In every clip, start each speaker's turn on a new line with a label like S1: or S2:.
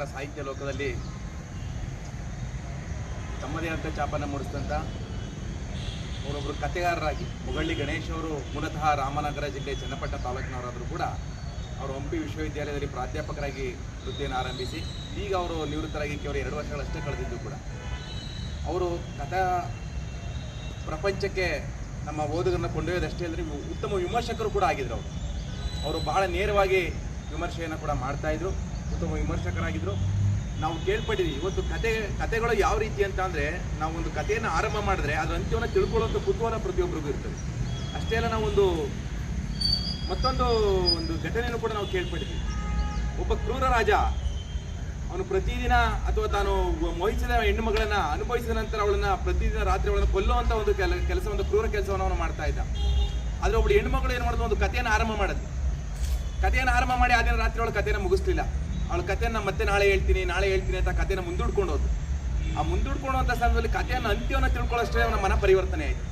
S1: ಕನ್ನಡ ಸಾಹಿತ್ಯ ಲೋಕದಲ್ಲಿ ತಮ್ಮದೇ ಆದ ಚಾಪನ್ನು ಮೂಡಿಸಿದಂಥ ಅವರೊಬ್ಬರು ಕಥೆಗಾರರಾಗಿ ಮುಗಳ್ಳಿ ಗಣೇಶ್ ಅವರು, ಮೂಲತಃ ರಾಮನಗರ ಜಿಲ್ಲೆ ಚನ್ನಪಟ್ಟಣ ತಾಲೂಕಿನವರಾದರೂ ಕೂಡ ಅವರು ಹಂಪಿ ವಿಶ್ವವಿದ್ಯಾಲಯದಲ್ಲಿ ಪ್ರಾಧ್ಯಾಪಕರಾಗಿ ವೃತ್ತಿಯನ್ನು ಆರಂಭಿಸಿ, ಈಗ ಅವರು ನಿವೃತ್ತರಾಗಿ ಕೇವಲ ಎರಡು ವರ್ಷಗಳಷ್ಟೇ ಕಳೆದಿದ್ದು ಕೂಡ. ಅವರು ಕಥಾ ಪ್ರಪಂಚಕ್ಕೆ ನಮ್ಮ ಓದುಗರನ್ನ ಕೊಂಡೊಯ್ಯೋದಷ್ಟೇ ಅಲ್ಲದೆ ಉತ್ತಮ ವಿಮರ್ಶಕರು ಕೂಡ ಆಗಿದ್ರು ಅವರು. ಅವರು ಬಹಳ ನೇರವಾಗಿ ವಿಮರ್ಶೆಯನ್ನು ಕೂಡ ಮಾಡ್ತಾಯಿದ್ರು ಉತ್ತಮ ವಿಮರ್ಶಕರಾಗಿದ್ದರು ನಾವು ಕೇಳ್ಪಟ್ಟಿದ್ವಿ. ಇವತ್ತು ಕತೆ, ಕತೆಗಳು ಯಾವ ರೀತಿ ಅಂತ ಅಂದರೆ ನಾವು ಒಂದು ಕಥೆಯನ್ನು ಆರಂಭ ಮಾಡಿದ್ರೆ ಅದರ ಅಂತ್ಯವನ್ನು ತಿಳ್ಕೊಳ್ಳೋಂಥ ಕುತೂಹಲ ಪ್ರತಿಯೊಬ್ಬರಿಗೂ ಇರ್ತದೆ. ಅಷ್ಟೇ ಅಲ್ಲ ನಾವೊಂದು ಮತ್ತೊಂದು ಒಂದು ಘಟನೆಯನ್ನು ಕೂಡ ನಾವು ಕೇಳ್ಪಟ್ಟಿದ್ವಿ. ಒಬ್ಬ ಕ್ರೂರ ರಾಜ, ಅವನು ಪ್ರತಿದಿನ ಅಥವಾ ತಾನು ಮೋಹಿಸಿದ ಹೆಣ್ಣು ಮಗಳನ್ನ ಅನುಭವಿಸಿದ ನಂತರ ಅವಳನ್ನ ಪ್ರತಿದಿನ ರಾತ್ರಿ ಅವಳನ್ನ ಕೊಲ್ಲುವಂಥ ಒಂದು ಕೆಲ, ಕೆಲಸ, ಒಂದು ಕ್ರೂರ ಕೆಲಸವನ್ನು ಅವನು ಮಾಡ್ತಾ ಇದ್ದ. ಆದರೆ ಒಬ್ಬಳು ಹೆಣ್ಣು ಮಗಳು ಏನು ಮಾಡೋದು? ಒಂದು ಕಥೆಯನ್ನು ಆರಂಭ ಮಾಡೋದು ಕಥೆಯನ್ನು ಆರಂಭ ಮಾಡಿ ಆ ದಿನ ರಾತ್ರಿ ಅವಳು ಕಥೆಯನ್ನು ಮುಗಿಸ್ಲಿಲ್ಲ. ಅವಳ ಕಥೆಯನ್ನು ಮತ್ತೆ ನಾಳೆ ಹೇಳ್ತೀನಿ ನಾಳೆ ಹೇಳ್ತೀನಿ ಅಂತ ಕಥೆನ ಮುಂದೂಡ್ಕೊಂಡು ಹೋದ್ರು. ಆ ಮುಂದೂಡ್ಕೊಂಡು ಹೋದ ಸಮಯದಲ್ಲಿ ಕಥೆಯನ್ನು ಅಂತ್ಯವನ್ನು ತಿಳ್ಕೊಳ್ಳೋಷ್ಟೇ ಅವನ ಮನ ಪರಿವರ್ತನೆ ಆಯಿತು.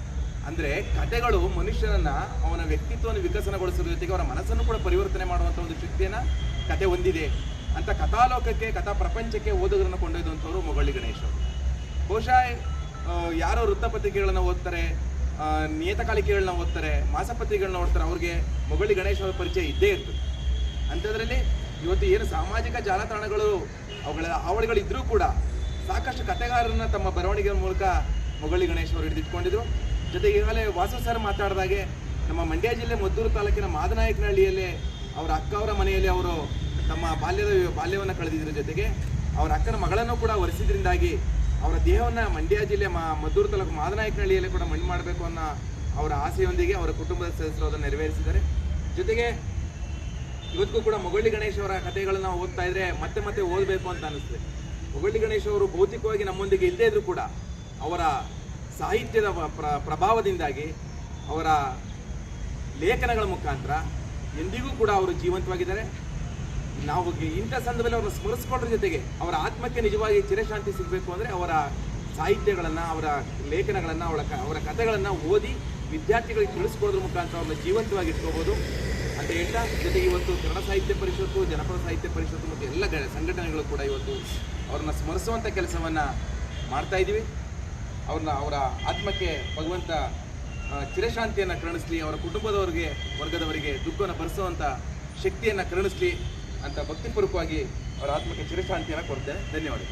S1: ಅಂದ್ರೆ ಕಥೆಗಳು ಮನುಷ್ಯನನ್ನ ಅವನ ವ್ಯಕ್ತಿತ್ವವನ್ನು ವಿಕಸನಗೊಳಿಸೋದ್ರ ಜೊತೆಗೆ ಅವರ ಮನಸ್ಸನ್ನು ಕೂಡ ಪರಿವರ್ತನೆ ಮಾಡುವಂಥ ಒಂದು ಶಕ್ತಿಯನ್ನ ಕತೆ ಹೊಂದಿದೆ ಅಂತ ಕಥಾಲೋಕಕ್ಕೆ, ಕಥಾ ಪ್ರಪಂಚಕ್ಕೆ ಓದುಗರನ್ನು ಕೊಂಡೊಯ್ದಂಥವ್ರು ಮೊಗಳ್ಳಿ ಗಣೇಶ್ ಅವರು. ಬಹುಶಃ ಯಾರೋ ವೃತ್ತಪತ್ರಿಕೆಗಳನ್ನ ಓದ್ತಾರೆ ನಿಯತಕಾಲಿಕೆಗಳನ್ನ ಓದ್ತಾರೆ, ಮಾಸಪತ್ರಿಕೆಗಳನ್ನ ಓದ್ತಾರೆ, ಅವ್ರಿಗೆ ಮೊಗಳಿ ಗಣೇಶ್ ಅವರ ಪರಿಚಯ ಇದ್ದೇ ಇರ್ತದೆ. ಅಂಥದ್ರಲ್ಲಿ ಇವತ್ತು ಏನು ಸಾಮಾಜಿಕ ಜಾಲತಾಣಗಳು, ಅವುಗಳ ಹಾವಳಿಗಳಿದ್ರೂ ಕೂಡ ಸಾಕಷ್ಟು ಕಥೆಗಾರರನ್ನ ತಮ್ಮ ಬರವಣಿಗೆ ಮೂಲಕ ಮೊಗಳಿ ಗಣೇಶ್ ಅವರು ಹಿಡಿದಿಟ್ಕೊಂಡಿದ್ರು. ಜೊತೆಗೆ ಈಗಾಗಲೇ ವಾಸು ಸರ್ ಮಾತಾಡಿದಾಗೆ ನಮ್ಮ ಮಂಡ್ಯ ಜಿಲ್ಲೆ ಮದ್ದೂರು ತಾಲೂಕಿನ ಮಾದನಾಯಕನಹಳ್ಳಿಯಲ್ಲಿ ಅವರ ಅಕ್ಕ ಅವರ ಮನೆಯಲ್ಲಿ ಅವರು ತಮ್ಮ ಬಾಲ್ಯದ ಬಾಲ್ಯವನ್ನು ಕಳೆದಿದ್ರ. ಜೊತೆಗೆ ಅವರ ಅಕ್ಕನ ಮಗಳನ್ನು ಕೂಡ ಒರೆಸಿದ್ರಿಂದಾಗಿ ಅವರ ದೇಹವನ್ನು ಮಂಡ್ಯ ಜಿಲ್ಲೆ ಮಾ, ಮದ್ದೂರು ತಾಲೂಕು ಮಾದನಾಯಕನಹಳ್ಳಿಯಲ್ಲೇ ಕೂಡ ಮಣ್ಣು ಮಾಡಬೇಕು ಅನ್ನೋ ಅವರ ಆಸೆಯೊಂದಿಗೆ ಅವರ ಕುಟುಂಬದ ಸದಸ್ಯರು ಅದನ್ನು ನೆರವೇರಿಸಿದ್ದಾರೆ. ಜೊತೆಗೆ ಇವತ್ತಿಗೂ ಕೂಡ ಮೊಗಳ್ಳಿ ಗಣೇಶ್ ಅವರ ಕಥೆಗಳನ್ನ ಓದ್ತಾ ಇದ್ರೆ ಮತ್ತೆ ಮತ್ತೆ ಓದಬೇಕು ಅಂತ ಅನಿಸ್ತದೆ. ಮೊಗಳ್ಳಿ ಗಣೇಶ್ ಅವರು ಭೌತಿಕವಾಗಿ ನಮ್ಮೊಂದಿಗೆ ಇಲ್ಲದೇ ಇದ್ರೂ ಕೂಡ ಅವರ ಸಾಹಿತ್ಯದ ಪ್ರ- ಪ್ರ- ಪ್ರಭಾವದಿಂದಾಗಿ ಅವರ ಲೇಖನಗಳ ಮುಖಾಂತರ ಎಂದಿಗೂ ಕೂಡ ಅವರು ಜೀವಂತವಾಗಿದ್ದಾರೆ. ನಾವು ಇಂಥ ಸಂದರ್ಭದಲ್ಲಿ ಅವರನ್ನು ಸ್ಮರಿಸ್ಕೊಂಡ್ರ ಜೊತೆಗೆ ಅವರ ಆತ್ಮಕ್ಕೆ ನಿಜವಾಗಿ ಚಿರಶಾಂತಿ ಸಿಗಬೇಕು ಅಂದರೆ ಅವರ ಸಾಹಿತ್ಯಗಳನ್ನು, ಅವರ ಲೇಖನಗಳನ್ನು ಅವರ ಅವರ ಕಥೆಗಳನ್ನು ಓದಿ ವಿದ್ಯಾರ್ಥಿಗಳಿಗೆ ತಿಳಿಸ್ಕೊಳ್ಳೋದ್ರ ಮುಖಾಂತರ ಅವ್ರನ್ನ ಜೀವಂತವಾಗಿ ಇಟ್ಕೋಬೋದು. ಅಂತ ಹೇಳ್ತಾ ಜೊತೆಗೆ ಇವತ್ತು ಕನ್ನಡ ಸಾಹಿತ್ಯ ಪರಿಷತ್ತು, ಜನಪದ ಸಾಹಿತ್ಯ ಪರಿಷತ್ತು ಮತ್ತು ಎಲ್ಲ ಸಂಘಟನೆಗಳು ಕೂಡ ಇವತ್ತು ಅವ್ರನ್ನ ಸ್ಮರಿಸುವಂಥ ಕೆಲಸವನ್ನು ಮಾಡ್ತಾ ಇದ್ದೀವಿ. ಅವ್ರನ್ನ ಅವರ ಆತ್ಮಕ್ಕೆ ಭಗವಂತ ಚಿರಶಾಂತಿಯನ್ನು ಕರುಣಿಸ್ಲಿ, ಅವರ ಕುಟುಂಬದವರಿಗೆ, ವರ್ಗದವರಿಗೆ ದುಃಖವನ್ನು ಭರಿಸುವಂಥ ಶಕ್ತಿಯನ್ನು ಕರುಣಿಸ್ಲಿ ಅಂತ ಭಕ್ತಿಪೂರ್ವಕವಾಗಿ ಅವರ ಆತ್ಮಕ್ಕೆ ಚಿರಶಾಂತಿಯನ್ನು ಕೊಡ್ತೇನೆ. ಧನ್ಯವಾದ